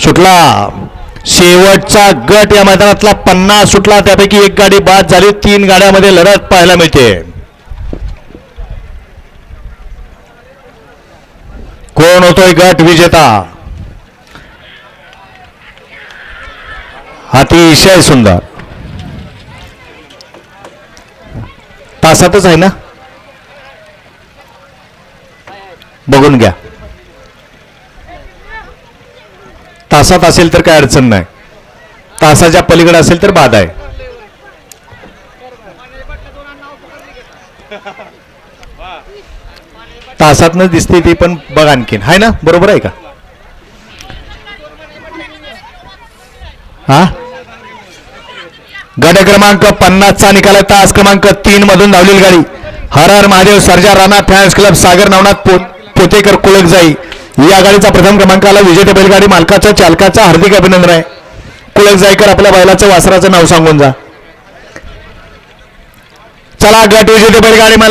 सुटला. शेवटचा गट या मैदानातला पन्नास सुटला. त्यापैकी एक गाडी बाद झाली. तीन गाड्यामध्ये लढत पाहायला मिळते. कोण होतोय गट विजेता? अतिशय सुंदर. तासातच आहे ना? बघून घ्या. तासात असेल तर काय अडचण नाही. तासाच्या पलीकडे असेल तर बाद आहे. तासातनं दिसते ती पण बघ आणखीन. आहे ना? बरोबर आहे का? हा? गट क्रमांक पन्नासचा निकाल तास क्रमांक तीन मधून धावलेली गाडी. हर हर महादेव सरजा राणा फॅन्स क्लब सागर नवनाथ पो पोतेकर कुळकजाई या गाडीचा प्रथम क्रमांक आला. विजेते बैलगाडी मालकाच्या चालकाचा हार्दिक अभिनंदन आहे. कुळकजाईकर आपल्या बैलाचं वासराचं नाव सांगून जा. चला गट विजेते बैलगाडी मालक